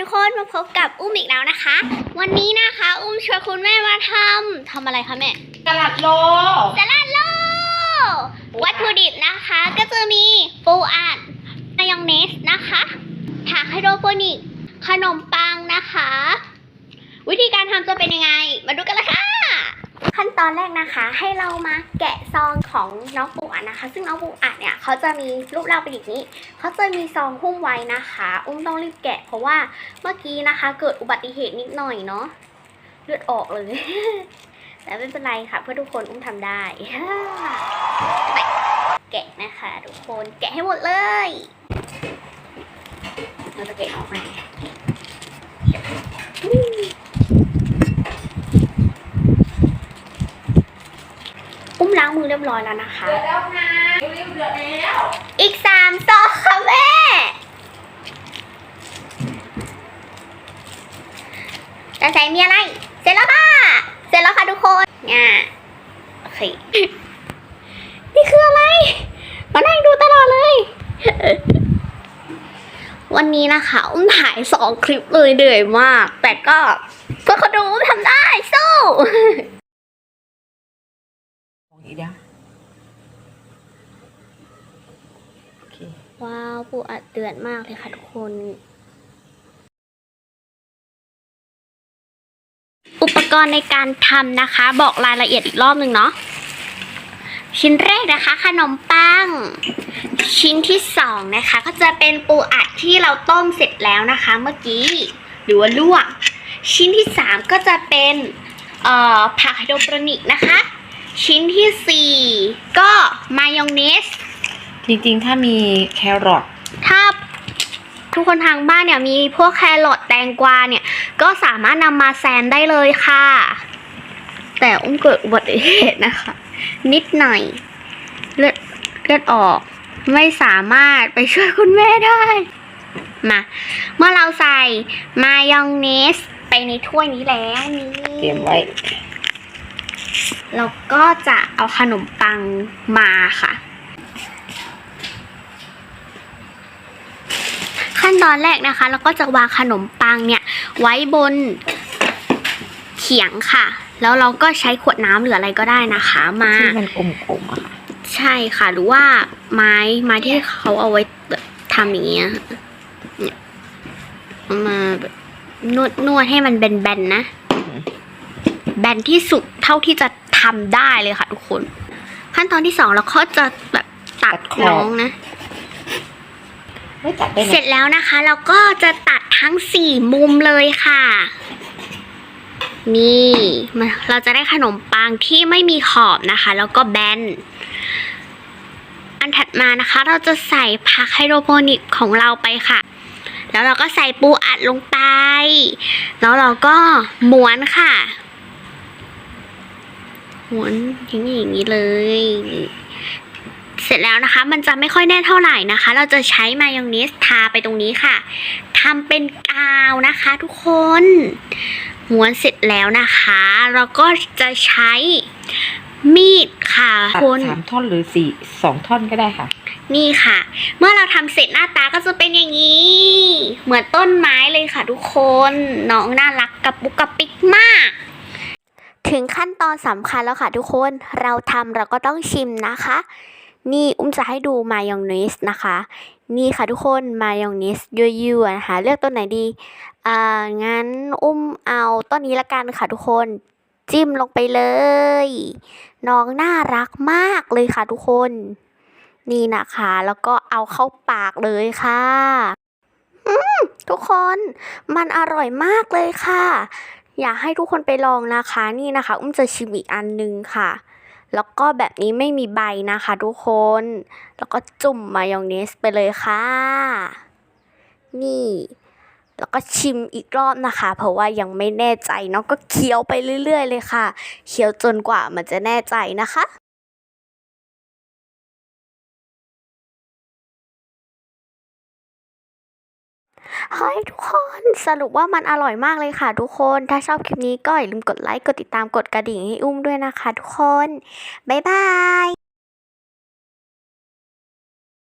ทุกคนมาพบกับอุ้มอีกแล้วนะคะ วันนี้นะคะ อุ้มชวนคุณแม่มาทำทำอะไรคะแม่กระหลัดโลสลัดโล วัตถุดิบนะคะ ก็จะมีปูอัดมายองเนสนะคะผักไฮโดรโปนิก ขนมปังนะคะ วิธีการทำจะเป็นยังไง มาดูกันเลยค่ะ ขั้นตอนแรกนะคะ ให้เรามาแกะซองของน้องปู อัดนะคะ ซึ่งน้องปูอัดเนี่ยเขาจะมีรูปร่างเป็นอย่างนี้เขาจะมีซองหุ้มไว้นะคะ อุ้มต้องรีบแกะ เพราะว่าเมื่อกี้นะคะ เกิดอุบัติเหตุนิดหน่อยเนาะเลือดออกเลย แต่ไม่เป็นไรค่ะ เพื่อทุกคนอุ้มทำได้ไปแกะนะคะ ทุกคนแกะให้หมดเลยเราจะแกะออกมาอุ้มล้างมือเรียบร้อยแล้วนะคะเดือดแล้วนะเร็วๆเดือดแล้วอีกสามซองค่ะแม่จะใส่มีอะไร เสร็จแล้วค่ะ เสร็จแล้วค่ะทุกคนอ่าโอเค นี่คืออะไร มานั่งดูตลอดเลย วันนี้นะคะอุ้มถ่ายสองคลิปเลยเหนื่อยมาก แต่ก็เพื่อคนดูอุ้มทำได้สู้ของอีกแล้วโอ เค ว้าวปูอัดเดือดมากเลยค่ะทุกคน อุปกรณ์ในการทำนะคะ บอกรายละเอียดอีกรอบหนึ่งเนาะชิ้นแรกนะคะ ขนมปัง ชิ้นที่สองนะคะ ก็จะเป็นปูอัดที่เราต้มเสร็จแล้วนะคะ เมื่อกี้ หรือว่าลวก ชิ้นที่สามก็จะเป็นผักไฮโดรโปนิกนะคะ ชิ้นที่สี่ก็มายองเนส จริงๆ ถ้ามีแครอทถ้าทุกคนทางบ้านเนี่ยมีพวกแครอทแตงกวาเนี่ย ก็สามารถนำมาแซมได้เลยค่ะ แต่อุ้มเกิดอุบัติเหตุนะคะ นิดหน่อยเลือดเลือดออกไม่สามารถไปช่วยคุณแม่ได้ มา เมื่อเราใส่มายองเนสไปในถ้วยนี้แล้วนี่เตรียมไว้ เราก็จะเอาขนมปังมาค่ะ ขั้น ตอนแรกนะคะ เราก็จะวางขนมปังเนี่ยไว้บนเขียงค่ะ แล้วเราก็ใช้ขวดน้ำหรืออะไรก็ได้นะคะ มาที่มันกลมๆอะค่ะใช่ค่ะหรือว่าไม้ไม้ที่เขาเอาไว้ทำอย่างเงี้ยเนี่ยเอามาแบบนวดนวดให้มันแบนๆนะ แบนที่สุดเท่าที่จะทำได้เลยค่ะทุกคน ขั้นตอนที่สองเราก็จะแบบตัดตัดขอบน้องนะ ไม่ตัดได้ไหมเสร็จแล้วนะคะ เราก็จะตัดทั้งสี่มุมเลยค่ะ นี่เราจะได้ขนมปังที่ไม่มีขอบนะคะ แล้วก็แบน อันถัดมานะคะ เราจะใส่ผักไฮโดรโปนิกของเราไปค่ะ แล้วเราก็ใส่ปูอัดลงไป แล้วเราก็ม้วนค่ะม้วนอย่างนี้อย่างนี้เลย เสร็จแล้วนะคะ มันจะไม่ค่อยแน่นเท่าไหร่นะคะ เราจะใช้มายองเนสทาไปตรงนี้ค่ะทำเป็นกาวนะคะทุกคนม้วนเสร็จแล้วนะคะ เราก็จะใช้มีดค่ะตัดคนสามท่อนหรือสี่สองท่อนก็ได้ค่ะ นี่ค่ะ เมื่อเราทำเสร็จหน้าตาก็จะเป็นอย่างนี้ เหมือนต้นไม้เลยค่ะทุกคนน้องน่ารักกับปุกกระปิกมากถึงขั้นตอนสำคัญแล้วค่ะทุกคน เราทำเราก็ต้องชิมนะคะ นี่อุ้มจะให้ดูมายองเนสนะคะ นี่ค่ะทุกคนมายองเนสยั่วๆนะคะเลือกต้นไหนดีอ่างั้นอุ้มเอาต้นนี้ละกันค่ะทุกคนจิ้มลงไปเลย น้องน่ารักมากเลยค่ะทุกคน นี่นะคะ แล้วก็เอาเข้าปากเลยค่ะทุกคนมันอร่อยมากเลยค่ะ อยากให้ทุกคนไปลองนะคะ นี่นะคะ อุ้มจะชิมอีกอันหนึงค่ะ แล้วก็แบบนี้ไม่มีใบนะคะทุกคน แล้วก็จุ่มมายองเนสไปเลยค่ะ นี่ แล้วก็ชิมอีกรอบนะคะ เพราะว่ายังไม่แน่ใจเนาะก็เคี้ยวไปเรื่อย ๆ เลยค่ะ เคี้ยวจนกว่ามันจะแน่ใจนะคะ เฮ้ยทุกคนสรุปว่ามันอร่อยมากเลยค่ะ ทุกคนถ้าชอบคลิปนี้ก็อย่าลืมกดไลค์กดติดตามกดกระดิ่งให้อุ้มด้วยนะคะ ทุกคน บ๊ายบาย